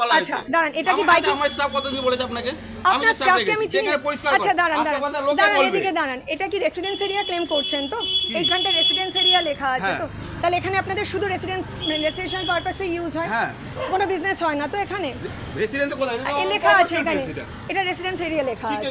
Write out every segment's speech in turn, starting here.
বলা আচ্ছা দাঁড়ান এটা কি বাইকে আমার স্টাফ কতদিন বলেছে আপনাকে? আপনার স্টাফকে আমি চিনি। আচ্ছা দাঁড়ান দাঁড়ান দাঁড়ান এদিকে দাঁড়ান। এটা কি রেসিডেন্স এরিয়া ক্লেম করছেন তো? এইখানটা রেসিডেন্স এরিয়া লেখা আছে হ্যাঁ। তো? তাহলে এখানে আপনাদের শুধু রেসিডেন্স রেজিস্ট্রেশন পারপাসে ইউজ হয়? হ্যাঁ। কোনো বিজনেস হয় না তো এখানে? রেসিডেন্সে কোথায়? এ লেখা আছে এখানে। এটা। রেসিডেন্স এরিয়া লেখা আছে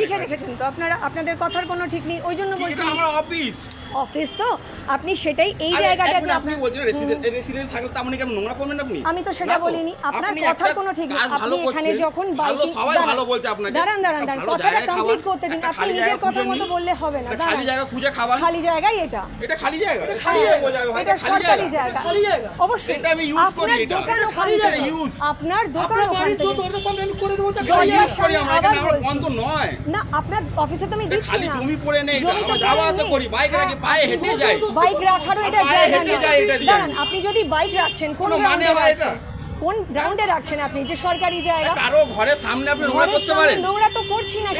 লিখে রেখেছেন তো। আপনারা আপনাদের কথার কোনো ঠিক নেই। ওই জন্য আমার অফিস অফিস তো আপনি সেটাই এই জায়গাটাতে আপনি বলছেন হুম। রেসিডেন্স রেসিডেন্স থাকলে তো আপনি কেন নোংরা করবেন আপনি? আমি তো সেটা বলিনি। আপনার আপনি কথার কোনো ঠিক নেই ভালো আপনি এখানে যখন ভালো বাইকিং সবাই ভালো বলছে আপনাকে। দাঁড়ান দাঁড়ান দাঁড়ান। কথাটা কমপ্লিট করতে দিন। আপনি নিজের কথা মতো বললে হবে না। খালি জায়গা খুঁজে খাবার। খালি জায়গায় এটা। এটা খালি জায়গা। এটা খালি জায়গা। এটা সরকারি জায়গা। খালি জায়গা। অবশ্যই। এটা আমি use করি আপনার এটা। দোকান খালি জায়গা use। আপনার দোকান বাড়ির তো দরজার সামনে আমি করে দেবো খালি ইউজ করি আমরা। এখানে আমার বন্ধ নয়। না আপনার অফিসে তো আমি দিচ্ছি খালি জমি পড়ে নেই জমি তো যাওয়া আসা করি বাইক রাখি পায়ে হেঁটে যাই বাইক রাখারও এটা জায়গা হেঁটে নয় যাই এটা দিয়ে। দাঁড়ান আপনি যদি বাইক রাখছেন কোন মানে গ্রাউন্ডে রাখছেন? কোন গ্রাউন্ডে রাখছেন আপনি? যে সরকারি জায়গা? কারও ঘরের সামনে আপনি নোংরা করতে পারেন। নোংরা তো করছি না?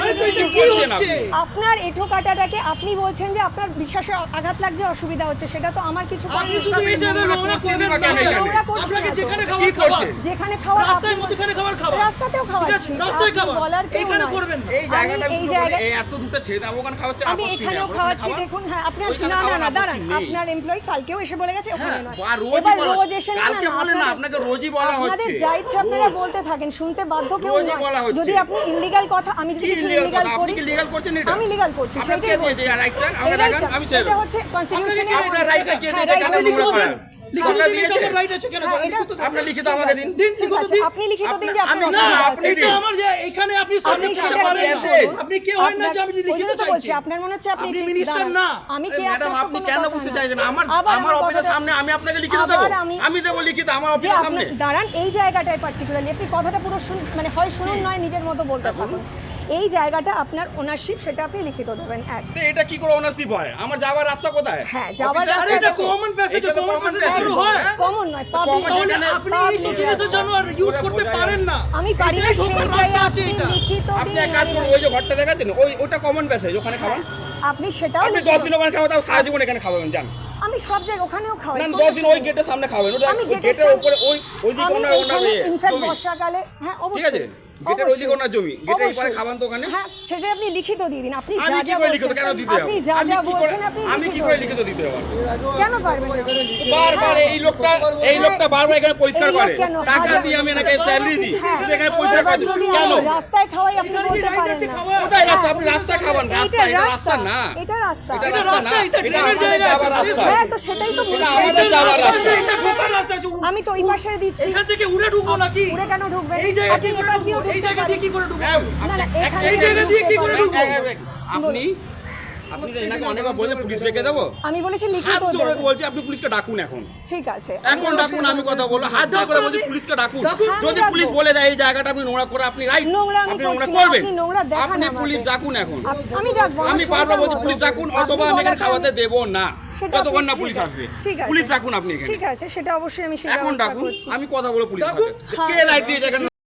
আপনার এঠো কাটাটাকে আপনি বলছেন যে আপনার বিশ্বাসের আঘাত লাগছে অসুবিধা হচ্ছে সেটা তো আমার কিছু নোংরা আপনাকে যেখানে খাবার খাবার? যেখানে খাওয়া রাস্তায় মধ্যখানে খাবার খাবার। রাস্তাতেও আছে, রাস্তায় আপনি খাবার। বলার কেউ এখানে করবেন না। এই জায়গাটা এই এই এত দুটো ছেড়ে দাও ওখানে খাওয়াচ্ছে আমি এখানেও খাওয়াচ্ছি খাওয়া- দেখুন হ্যাঁ আপনি না না না দাঁড়ান আপনার এমপ্লয়ি কালকেও এসে বলে গেছে ওখানে হ্যাঁ, নয়। এবার রোজ এসে না কালকে বলে না, আপনাকে রোজই বলা আপনাদের যা ইচ্ছা আপনারা বলতে থাকেন শুনতে বাধ্য কেউ বলা নয় যদি আপনি ইলিগাল কথা আমি যদি কি কিছু? আপনি করি কি legal করছেন এটা? আমি লিগাল করছি সেটাই বলছি। দেখান, আমি। হচ্ছে কনস্টিটিউশনে আপনার রাইটটা কে হ্যাঁ, দিয়েছে? আপনি লিখিত আমাকে দিন। দিন। আপনি লিখিত দিন যে আপনি- না, আপনি এটা আমার যে এখানে আপনি সামনে পারেন। আপনি কে না যে আমি লিখিত চাইছি আপনার মনে হচ্ছে আপনি দাঁড়ান। না। আমি কে ম্যাডাম আপনি কেন বুঝতে চাইছেন? আমার আমার অফিসের সামনে আমি আপনাকে লিখিত আবার আমি- আমি লিখিত আমার অফিসের সামনে। দাঁড়ান এই জায়গাটায় পার্টিকুলারলি আপনি কথাটা পুরো শুন মানে হয় শুনুন নয় নিজের মতো বলতে থাকুন। এই জায়গাটা আপনার ওনারশিপ সেটা আপনি লিখিত দেবেন এক। তো এটা কি করে ওনারশিপ হয়? আমার যাওয়ার রাস্তা কোথায়? হ্যাঁ, যাওয়ার রাস্তা এটা তো- common passage, এটা কমন নয় আপনি আমি পারি না। লিখিত এক কাজ করুন ওই যে ঘরটা দেখাচ্ছেন ওই ওটা কমন প্যাসেজ ওখানে খাবেন আপনি সেটাও আপনি দশ দিন ওখানে খাবেন তাও সারা জীবন এখানে খাবেন জান আমি সব জায়গায় ওখানেও খাওয়াই। না দশ দিন ওই গেটের সামনে খাবেন ওটা গেটের উপরে ওই ওই ওনার ওনার এখানে ইয়ে, ইনফ্যাক্ট বর্ষাকালে হ্যাঁ ঠিক অবশ্যই। আছে গেটের ওই দিকে ওনার জমি। গেটের এই পারে। খাবেন তো ওখানে হ্যাঁ সেটা আপনি লিখিত দিয়ে দিন। আপনি আমি যা যা লিখিত? কেন বলছেন দিতে আপনি যা যা বলছেন আপনি আমি কি করে লিখিত দিতে যাব কেন পারবেন না? বারবার এই লোকটা এই লোকটা বারবার এখানে পরিষ্কার করে। টাকা দিয়ে আমি এনাকে স্যালারি দিই। হ্যাঁ। কিন্তু এখানে পরিষ্কার করে কেন? রাস্তায় খাওয়াই আপনি বলতে পারেন না। কোথায় রাস্তা? হ্যাঁ, আপনি রাস্তা খাবেন এইটা রাস্তা এটা রাস্তা না। এটা রাস্তা। এটা রাস্তা না। এটা জায়গা রাস্তা। হ্যাঁ তো সেটাই তো বলছি। এটা আমাদের যাওয়ার রাস্তা। এটা ঢোকার রাস্তা আমি তো ওই পাশে দিচ্ছি। এখান থেকে উড়ে ঢুকবো নাকি? উড়ে কেন ঢুকবেন? এই জায়গা দিয়ে এই জায়গা দিয়ে কি করে ঢুকবো? হ্যাঁ, না না এখানে এই জায়গা দিয়ে কি করে ঢুকবো? এক- এক- আপনি আপনি এনাকে অনেকবার বলে পুলিশ রেখে দেবো। আমি বলেছি লিখিত জোরে বলছি আপনি পুলিশকে ডাকুন এখন। ঠিক আছে এখন ডাকুন আমি কথা বলব হাত জোরে করে বলছি পুলিশকে ডাকুন। ডাকুন। যদি পুলিশ বলে দেয় এই জায়গাটা আপনি নোংরা করে আপনি রাইট। নোংরা আমি নোংরা করবেন। আপনি নোংরা দেখান আপনি পুলিশ ডাকুন এখন। আমি ডাকবো আমি বারবার বলছি পুলিশ ডাকুন অথবা আমি এখানে খাওয়াতে দেবো না। সেটা যতক্ষণ না পুলিশ আসবে। ঠিক পুলিশ ডাকুন আপনি এখানে। ঠিক আছে সেটা অবশ্যই আমি এখন ডাকুন আমি কথা বলে পুলিশ কে লাইট এখানে